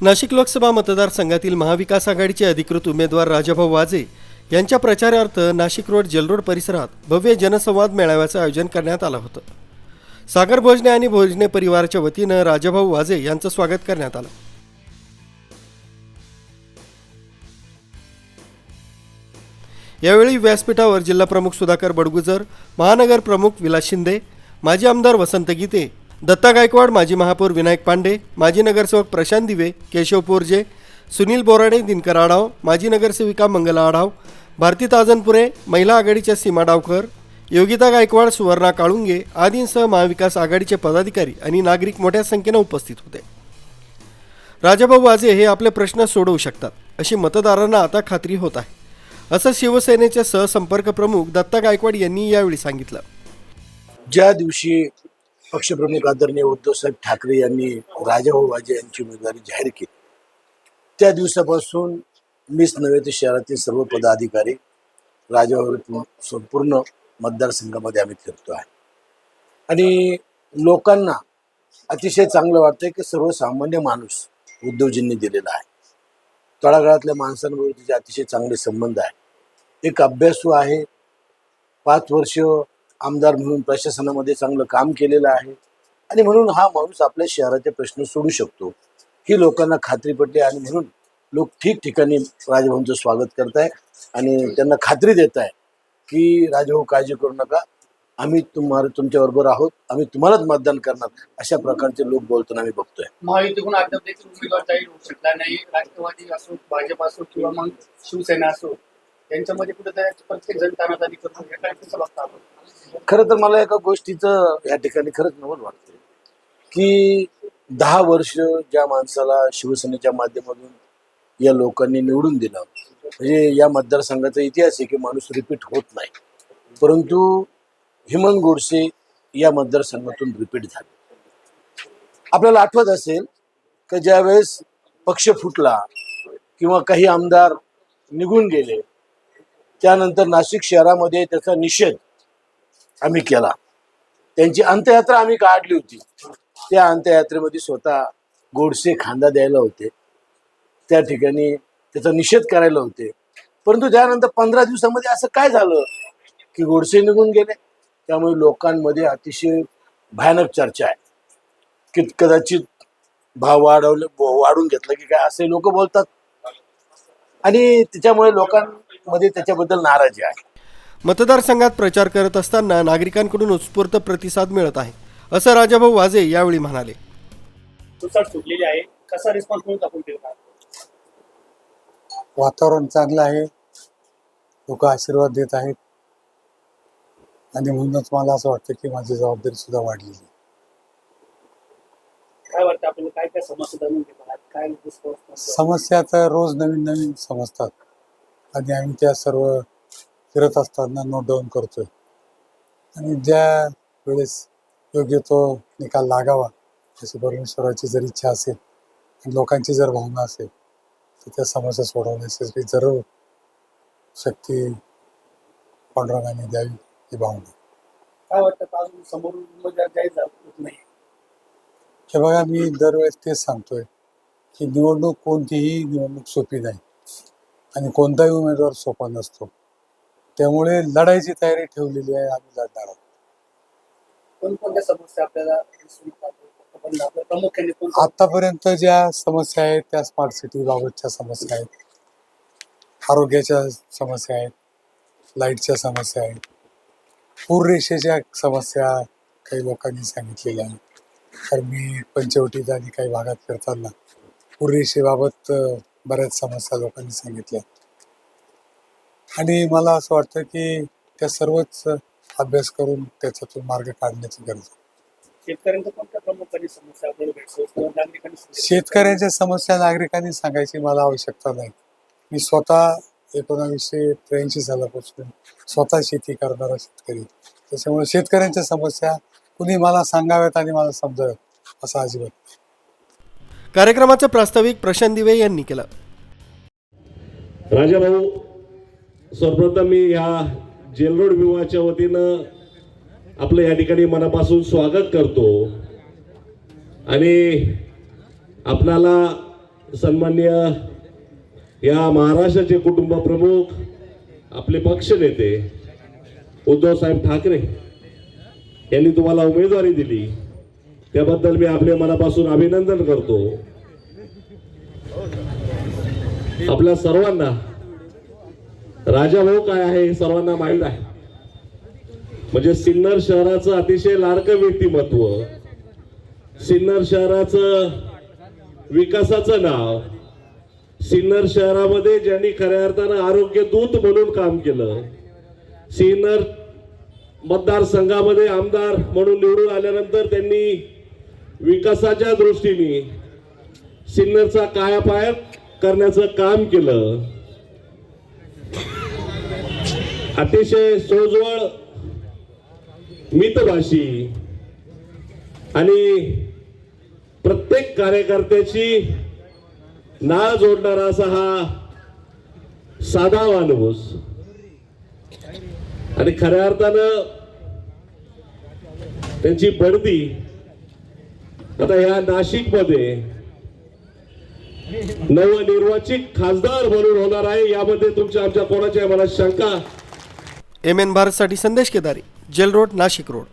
नाशिक लोकसभा मतदारसंघातील महाविकास आघाडीचे अधिकृत उमेदवार राजाभाऊ वाजे यांच्या प्रचारार्थ नाशिक रोड जलरोड परिसरात भव्य जनसंवाद मेळाव्याचं आयोजन करण्यात आलं होतं. सागर भोजने आणि भोजने परिवाराच्या वतीनं राजाभाऊ वाजे यांचं स्वागत करण्यात आलं. यावेळी व्यासपीठावर जिल्हाप्रमुख सुधाकर बडगुजर महानगर प्रमुख विलास शिंदे माजी आमदार वसंत गीते दत्ता गायकवाड माजी महापौर विनायक पांडे माजी नगरसेवक प्रशांत दिवे केशव पोरजे सुनील बोराडे दिनकर आढाव माजी नगरसेविका मंगला आढाव भारती ताजनपुरे महिला आघाडीच्या सीमा डावकर योगिता गायकवाड सुवर्णा काळुंगे आदींसह महाविकास आघाडीचे पदाधिकारी आणि नागरिक मोठ्या संख्येनं उपस्थित होते. राजाभाऊ वाजे हे आपले प्रश्न सोडवू शकतात अशी मतदारांना आता खात्री होत आहे. असं शिवसेनेचे सहसंपर्क प्रमुख दत्ता गायकवाड यांनी यावेळी सांगितलं. ज्या दिवशी पक्षप्रमुख आदरणीय उद्धवसाहेब ठाकरे यांनी राजाभाऊ वाजे यांची उमेदवारी जाहीर केली. त्या दिवसापासून मीच नव्हे तर शहरातील सर्व पदाधिकारी राजाभाऊ संपूर्ण मतदारसंघामध्ये आम्ही फिरतो आहे. आणि लोकांना अतिशय चांगलं वाटतंय की सर्वसामान्य माणूस उद्धवजींनी दिलेला आहे. तळागाळातल्या माणसांबरोबर तिचे अतिशय चांगले संबंध आहे. एक अभ्यासू आहे. पाच वर्ष आमदार म्हणून प्रशासनामध्ये चांगलं काम केलेलं आहे. आणि म्हणून हा माणूस आपल्या शहराचे प्रश्न सोडू शकतो. ही लोकांना खात्री पटली आणि म्हणून लोक ठिकठिकाणी राजभवनचं स्वागत करत आहे आणि त्यांना खात्री देत आहे की राजभाऊ काळजी करू नका. आम्ही तुम्हाला तुमच्याबरोबर आहोत. आम्ही तुम्हालाच मतदान करणार. अशा प्रकारचे लोक बोलताना आम्ही बघतोय. महायुतीकडून अद्याप देखील उमेदवार जाहीर होऊ शकला नाही. राष्ट्रवादी असो भाजप असो किंवा मग शिवसेना असो त्यांच्यामध्ये कुठे प्रत्येक जण तानातानी करतो काय कसं बघता आपण खरं तर मला एका गोष्टीचं या ठिकाणी खरंच नवल वाटतं की दहा वर्ष ज्या माणसाला शिवसेनेच्या माध्यमातून या लोकांनी निवडून दिलं म्हणजे या मतदारसंघाचा इतिहास आहे की माणूस रिपीट होत नाही. परंतु हेमंत गोडसे या मतदारसंघातून रिपीट झाले. आपल्याला आठवत असेल की ज्यावेळेस पक्ष फुटला किंवा काही आमदार निघून गेले त्यानंतर नाशिक शहरामध्ये त्याचा निषेध आम्ही केला. त्यांची अंत्ययात्रा आम्ही काढली होती. त्या अंत्ययात्रेमध्ये स्वतः गोडसे खांदा द्यायला होते. त्या ठिकाणी त्याचा निषेध करायला होते. परंतु त्यानंतर पंधरा दिवसामध्ये असं काय झालं की गोडसे निघून गेले? त्यामुळे लोकांमध्ये अतिशय भयानक चर्चा आहे. की कदाचित भाव वाढवले वाढून घेतलं की काय असे लोक बोलतात. आणि त्याच्यामुळे लोकांमध्ये त्याच्याबद्दल नाराजी आहे. मतदारसंघात प्रचार करत असताना नागरिकांकडून उत्स्फूर्त प्रतिसाद मिळत आहे असं राजाभाऊ वाजे यावेळी म्हणाले. सुटलेली आहे. कसा रिस्पॉन्स वातावरण चांगलं आहे. लोक आशीर्वाद देत आहेत. आणि म्हणूनच मला असं वाटतं की माझी जबाबदारी सुद्धा वाढलेली समस्या तर रोज नवीन नवीन समजतात. आणि आम्ही त्या सर्व फिरत असताना नोट डाऊन करतोय. आणि ज्या वेळेस योग्य तो निकाल लागावा अशी परमेश्वराची जर इच्छा असेल आणि लोकांची जर भावना असेल तर त्या समस्या सोडवण्यासाठी जरूर शक्ती पांडुरंगाने द्यावी ही भावना. काय वाटतं अजून समोरून नाही? हे बघा मी दरवेळेस तेच सांगतोय की निवडणूक कोणतीही निवडणूक सोपी नाही आणि कोणताही उमेदवार सोपा नसतो. त्यामुळे लढायची तयारी ठेवलेली आहे आम्ही लढणार आहोत. कोणकोणत्या समस्या आपल्याला दिसून येतात? आपण आपल्या प्रामुख्याने कोणत्या आतापर्यंत ज्या समस्या आहेत त्या स्मार्ट सिटी बाबतच्या समस्या आहेत. आरोग्याच्या समस्या आहेत लाईटच्या समस्या आहेत. पूररेषेच्या समस्या काही लोकांनी सांगितलेल्या आहेत. तर मी पंचवटीत आणि काही भागात फिरताना पूररेषेबाबत अ, बऱ्याच समस्या लोकांनी सांगितल्या आणि मला असं वाटतं की त्या सर्वच अभ्यास करून त्याच्यातून मार्ग काढण्याची गरज आहे. शेतकऱ्यांच्या समस्या नागरिकांनी समस्या- शेतकऱ्यांच्या समस्या नागरिकांनी सांगायची मला आवश्यकता नाही. मी स्वतः एकोणावीसशे त्र्याऐंशी सालापासून स्वतः शेती करणारा शेतकरी. त्याच्यामुळे शेतकऱ्यांच्या समस्या कुणी मला सांगाव्यात आणि मला समजाव्यात असं अजिबात. कार्यक्रमाचं प्रास्ताविक प्रशांत दिवे यांनी केलं. राजाभाऊ सर्वप्रथम मी या जेलरोड विभागाच्या वतीनं आपलं या ठिकाणी मनापासून स्वागत करतो. आणि आपणाला सन्मान्य या महाराष्ट्राचे कुटुंब प्रमुख आपले पक्ष नेते उद्धवसाहेब ठाकरे यांनी तुम्हाला उमेदवारी दिली. त्याबद्दल मी आपल्या मनापासून अभिनंदन करतो. आपल्या सर्वांना राजा भाऊ काय आहे हे सर्वांना माहीत आहे. म्हणजे सिन्नर शहराचं अतिशय लाडकं व्यक्तिमत्व सिन्नर शहराचं विकासाचं नाव सिन्नर शहरामध्ये ज्यांनी खऱ्या अर्थानं आरोग्य दूत म्हणून काम केलं सिन्नर मतदारसंघामध्ये आमदार म्हणून निवडून आल्यानंतर त्यांनी विकासाच्या दृष्टीने सिन्नरचा कायापाय करण्याचं काम केलं. अतिशय सोजवळ मितभाषी आणि प्रत्येक कार्यकर्त्याची नाळ जोडणारा असा हा साधा माणूस आणि खऱ्या अर्थानं त्यांची बढती आता ह्या नाशिकमध्ये नवनिर्वाचित खासदार म्हणून होणार आहे यामध्ये तुमच्या आमच्या कोणाच्या मनात शंका. एम एन भारतसाठी Sandesh Kedari jail road Nashik road.